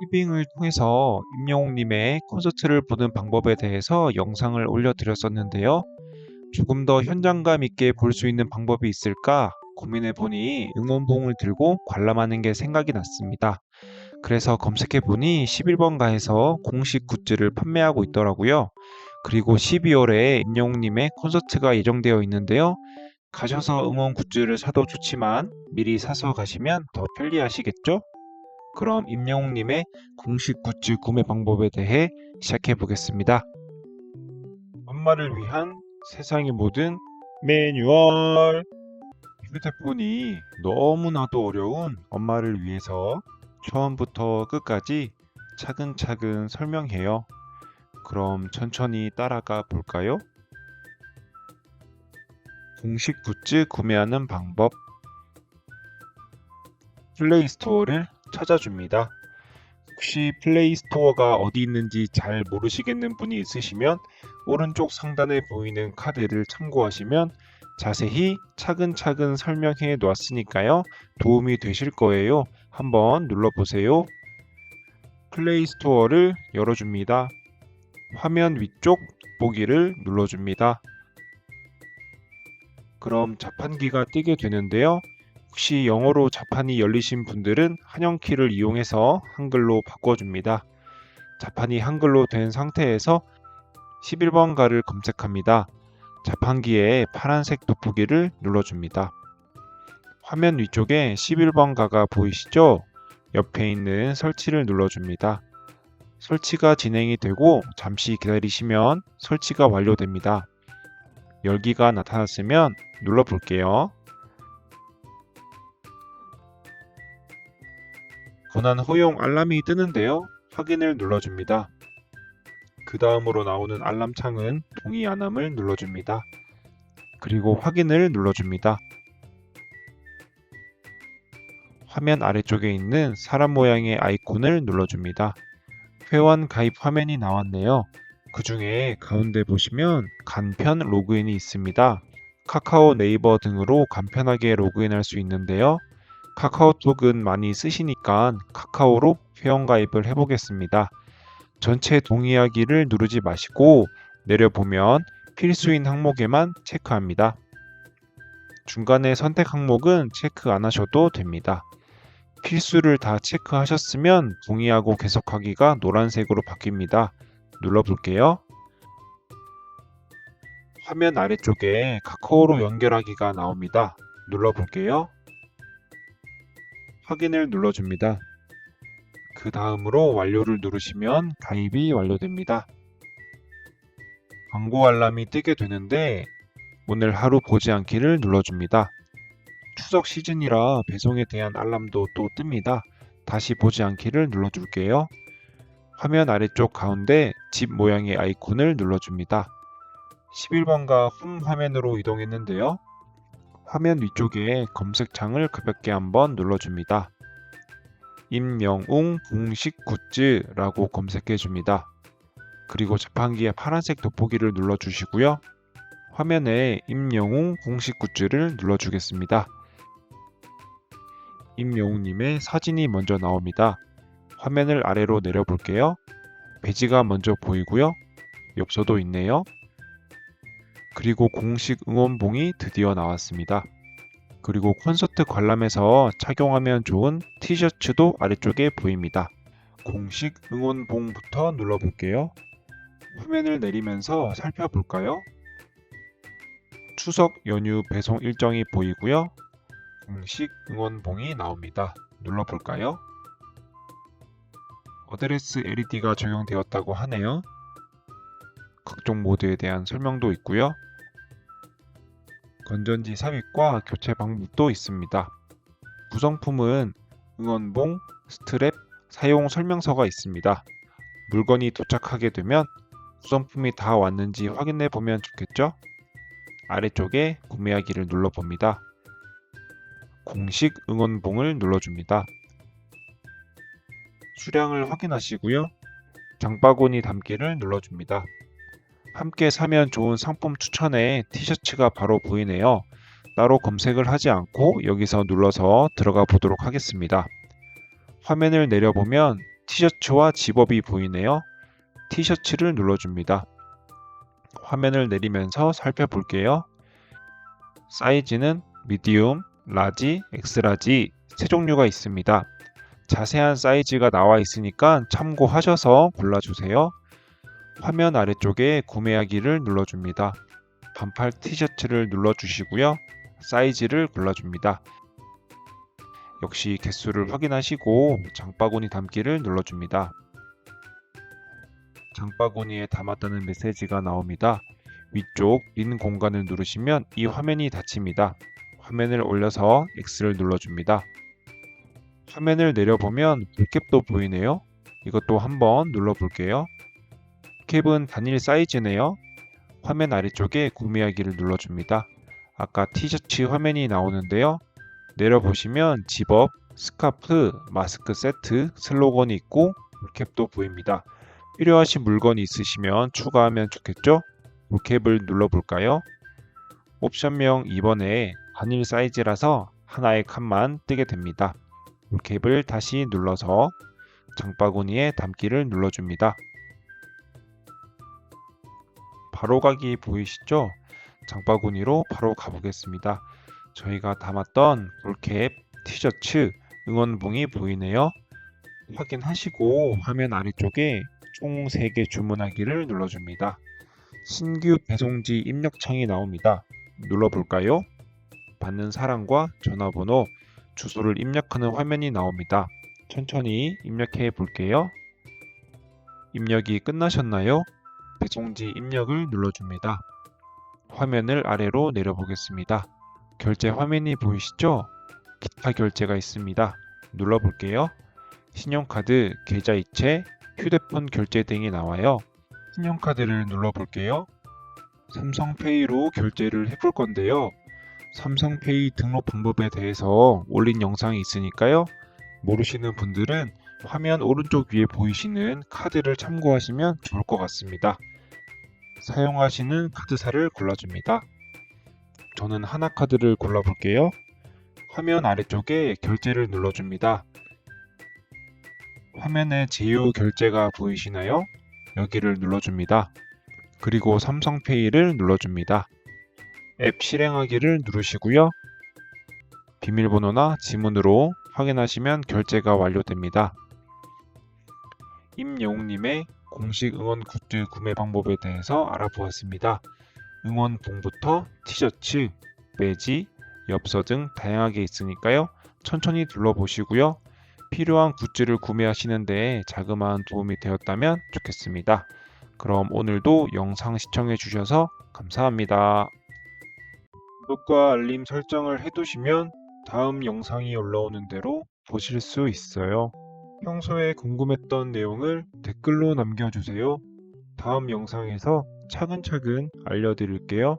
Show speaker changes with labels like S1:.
S1: 티빙을 통해서 임영웅님의 콘서트를 보는 방법에 대해서 영상을 올려드렸었는데요. 조금 더 현장감 있게 볼 수 있는 방법이 있을까 고민해보니 응원봉을 들고 관람하는 게 생각이 났습니다. 그래서 검색해보니 11번가에서 공식 굿즈를 판매하고 있더라고요. 그리고 12월에 임영웅님의 콘서트가 예정되어 있는데요. 가셔서 응원 굿즈를 사도 좋지만 미리 사서 가시면 더 편리하시겠죠? 그럼 임영웅님의 공식 굿즈 구매 방법에 대해 시작해 보겠습니다. 엄마를 위한 세상의 모든 매뉴얼. 휴대폰이 너무나도 어려운 엄마를 위해서 처음부터 끝까지 차근차근 설명해요. 그럼 천천히 따라가 볼까요? 공식 굿즈 구매하는 방법. 플레이스토어를 찾아줍니다. 혹시 플레이스토어가 어디 있는지 잘 모르시겠는 분이 있으시면 오른쪽 상단에 보이는 카드를 참고하시면 자세히 차근차근 설명해 놓았으니까요. 도움이 되실 거예요. 한번 눌러보세요. 플레이스토어를 열어줍니다. 화면 위쪽 보기를 눌러줍니다. 그럼 자판기가 뜨게 되는데요. 혹시 영어로 자판이 열리신 분들은 한영키를 이용해서 한글로 바꿔줍니다. 자판이 한글로 된 상태에서 11번가를 검색합니다. 자판기에 파란색 돋보기를 눌러줍니다. 화면 위쪽에 11번가가 보이시죠? 옆에 있는 설치를 눌러줍니다. 설치가 진행이 되고 잠시 기다리시면 설치가 완료됩니다. 열기가 나타났으면 눌러볼게요. 권한 허용 알람이 뜨는데요. 확인을 눌러줍니다. 그 다음으로 나오는 알람 창은 동의 안함을 눌러줍니다. 그리고 확인을 눌러줍니다. 화면 아래쪽에 있는 사람 모양의 아이콘을 눌러줍니다. 회원 가입 화면이 나왔네요. 그 중에 가운데 보시면 간편 로그인이 있습니다. 카카오 네이버 등으로 간편하게 로그인할 수 있는데요. 카카오톡은 많이 쓰시니까 카카오로 회원 가입을 해보겠습니다. 전체 동의하기를 누르지 마시고 내려보면 필수인 항목에만 체크합니다. 중간에 선택 항목은 체크 안 하셔도 됩니다. 필수를 다 체크하셨으면 동의하고 계속하기가 노란색으로 바뀝니다. 눌러볼게요. 화면 아래쪽에 카카오로 연결하기가 나옵니다. 눌러볼게요. 확인을 눌러줍니다. 그 다음으로 완료를 누르시면 가입이 완료됩니다. 광고 알람이 뜨게 되는데 오늘 하루 보지 않기를 눌러줍니다. 추석 시즌이라 배송에 대한 알람도 또 뜹니다. 다시 보지 않기를 눌러줄게요. 화면 아래쪽 가운데 집 모양의 아이콘을 눌러줍니다. 11번가 홈 화면으로 이동했는데요. 화면 위쪽에 검색창을 가볍게 한번 눌러줍니다. 임영웅 공식 굿즈라고 검색해 줍니다. 그리고 자판기에 파란색 돋보기를 눌러주시고요. 화면에 임영웅 공식 굿즈를 눌러주겠습니다. 임영웅님의 사진이 먼저 나옵니다. 화면을 아래로 내려볼게요. 배지가 먼저 보이고요. 엽서도 있네요. 그리고 공식 응원봉이 드디어 나왔습니다. 그리고 콘서트 관람에서 착용하면 좋은 티셔츠도 아래쪽에 보입니다. 공식 응원봉부터 눌러볼게요. 화면을 내리면서 살펴볼까요? 추석 연휴 배송 일정이 보이고요. 공식 응원봉이 나옵니다. 눌러볼까요? 어드레스 LED가 적용되었다고 하네요. 각종 모드에 대한 설명도 있고요. 건전지 삽입과 교체 방법도 있습니다. 구성품은 응원봉, 스트랩, 사용 설명서가 있습니다. 물건이 도착하게 되면 구성품이 다 왔는지 확인해 보면 좋겠죠? 아래쪽에 구매하기를 눌러 봅니다. 공식 응원봉을 눌러줍니다. 수량을 확인하시고요. 장바구니 담기를 눌러줍니다. 함께 사면 좋은 상품 추천에 티셔츠가 바로 보이네요. 따로 검색을 하지 않고 여기서 눌러서 들어가 보도록 하겠습니다. 화면을 내려보면 티셔츠와 집업이 보이네요. 티셔츠를 눌러줍니다. 화면을 내리면서 살펴볼게요. 사이즈는 미디움, 라지, 엑스라지 세 종류가 있습니다. 자세한 사이즈가 나와 있으니까 참고하셔서 골라주세요. 화면 아래쪽에 구매하기를 눌러줍니다. 반팔 티셔츠를 눌러주시고요. 사이즈를 골라줍니다. 역시 개수를 확인하시고 장바구니 담기를 눌러줍니다. 장바구니에 담았다는 메시지가 나옵니다. 위쪽 빈 공간을 누르시면 이 화면이 닫힙니다. 화면을 올려서 X를 눌러줍니다. 화면을 내려보면 볼캡도 보이네요. 이것도 한번 눌러볼게요. 캡은 단일 사이즈네요. 화면 아래쪽에 구매하기를 눌러줍니다. 아까 티셔츠 화면이 나오는데요. 내려보시면 집업, 스카프, 마스크 세트, 슬로건이 있고 캡도 보입니다. 필요하신 물건이 있으시면 추가하면 좋겠죠? 캡을 눌러볼까요? 옵션명 2번에 단일 사이즈라서 하나의 칸만 뜨게 됩니다. 캡을 다시 눌러서 장바구니에 담기를 눌러줍니다. 바로 가기 보이시죠? 장바구니로 바로 가보겠습니다. 저희가 담았던 볼캡, 티셔츠, 응원봉이 보이네요. 확인하시고 화면 아래쪽에 총 3개 주문하기를 눌러줍니다. 신규 배송지 입력창이 나옵니다. 눌러볼까요? 받는 사람과 전화번호, 주소를 입력하는 화면이 나옵니다. 천천히 입력해 볼게요. 입력이 끝나셨나요? 배송지 입력을 눌러줍니다. 화면을 아래로 내려보겠습니다. 결제 화면이 보이시죠? 기타 결제가 있습니다. 눌러볼게요. 신용카드, 계좌이체, 휴대폰 결제 등이 나와요. 신용카드를 눌러볼게요. 삼성페이로 결제를 해볼 건데요. 삼성페이 등록 방법에 대해서 올린 영상이 있으니까요. 모르시는 분들은 화면 오른쪽 위에 보이시는 카드를 참고하시면 좋을 것 같습니다. 사용하시는 카드사를 골라줍니다. 저는 하나 카드를 골라볼게요. 화면 아래쪽에 결제를 눌러줍니다. 화면에 제휴 결제가 보이시나요? 여기를 눌러줍니다. 그리고 삼성페이를 눌러줍니다. 앱 실행하기를 누르시고요. 비밀번호나 지문으로 확인하시면 결제가 완료됩니다. 임영웅님의 공식 응원 굿즈 구매 방법에 대해서 알아보았습니다. 응원봉부터 티셔츠, 매지, 엽서 등 다양하게 있으니까요. 천천히 둘러보시고요. 필요한 굿즈를 구매하시는데 자그마한 도움이 되었다면 좋겠습니다. 그럼 오늘도 영상 시청해 주셔서 감사합니다. 구독과 알림 설정을 해두시면 다음 영상이 올라오는 대로 보실 수 있어요. 평소에 궁금했던 내용을 댓글로 남겨주세요. 다음 영상에서 차근차근 알려드릴게요.